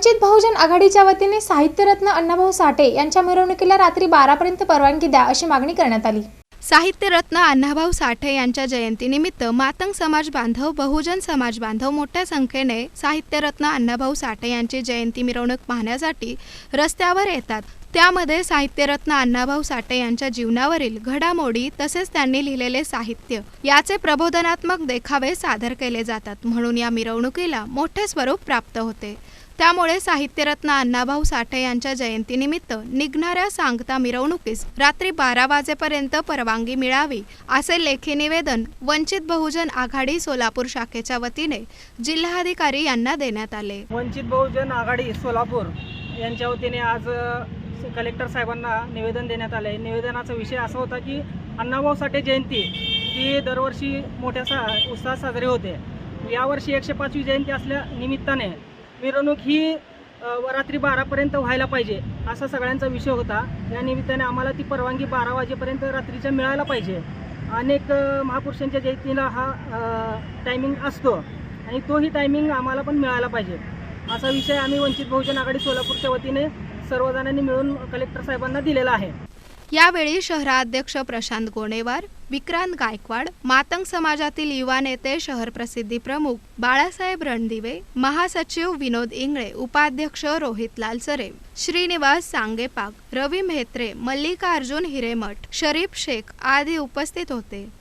वंचित बहुजन आघाडीच्या वतीने साहित्यरत्न अण्णाभाऊ साठे यांच्या मिरवणुकीला रात्री बारापर्यंत परवानगी द्या अशी मागणी करण्यात आली. साहित्यरत्न अण्णाभाऊ साठे यांच्या जयंतीनिमित्त मातंग समाज बांधव बहुजन समाज बांधव मोठ्या संख्येने साहित्यरत्न अण्णाभाऊ साठे यांची जयंती मिरवणूक पाहण्यासाठी रस्त्यावर येतात. त्यामध्ये साहित्यरत्न अण्णाभाऊ साठे यांच्या जीवनावरील घडामोडी तसेच त्यांनी लिहिलेले साहित्य याचे प्रबोधनात्मक देखावे सादर केले जातात म्हणून या मिरवणुकीला मोठे स्वरूप प्राप्त होते. त्यामुळे साहित्यरत्न अण्णाभाऊ साठे यांच्या जयंतीनिमित्त निघणाऱ्या सांगता मिरवणुकीस रात्री बारा वाजेपर्यंत परवानगी मिळावी असे लेखी निवेदन वंचित बहुजन आघाडी सोलापूर शाखेच्या वतीने जिल्हाधिकारी यांना देण्यात आले. वंचित बहुजन आघाडी सोलापूर यांच्या वतीने आज कलेक्टर साहेबांना निवेदन देण्यात आले. निवेदनाचा विषय असा होता की अण्णाभाऊ साठे जयंती ही दरवर्षी मोठ्या सा उत्साहात साजरी होते. यावर्षी एकशे पाचवी जयंती असल्या निमित्ताने मिरवणूक ही रात्री बारापर्यंत व्हायला पाहिजे असा सगळ्यांचा विषय होता. या निमित्ताने आम्हाला ती परवानगी बारा वाजेपर्यंत रात्रीच्या मिळायला पाहिजे. अनेक महापुरुषांच्या जयंतीला हा टायमिंग असतो आणि तोही टायमिंग आम्हाला पण मिळाला पाहिजे. असा विषय आम्ही वंचित बहुजन आघाडी सोलापूरच्या वतीने सर्वजणांनी मिळून कलेक्टर साहेबांना दिलेला आहे. यावेळी शहराध्यक्ष प्रशांत गोणेवार विक्रांत गायकवाड मातंग समाजातील युवा नेते शहर प्रसिद्धी प्रमुख बाळासाहेब रणदिवे महासचिव विनोद इंगळे उपाध्यक्ष रोहित लालसरे श्रीनिवास सांगेपाक रवी म्हेत्रे मल्लिकार्जुन हिरेमठ शरीफ शेख आदी उपस्थित होते.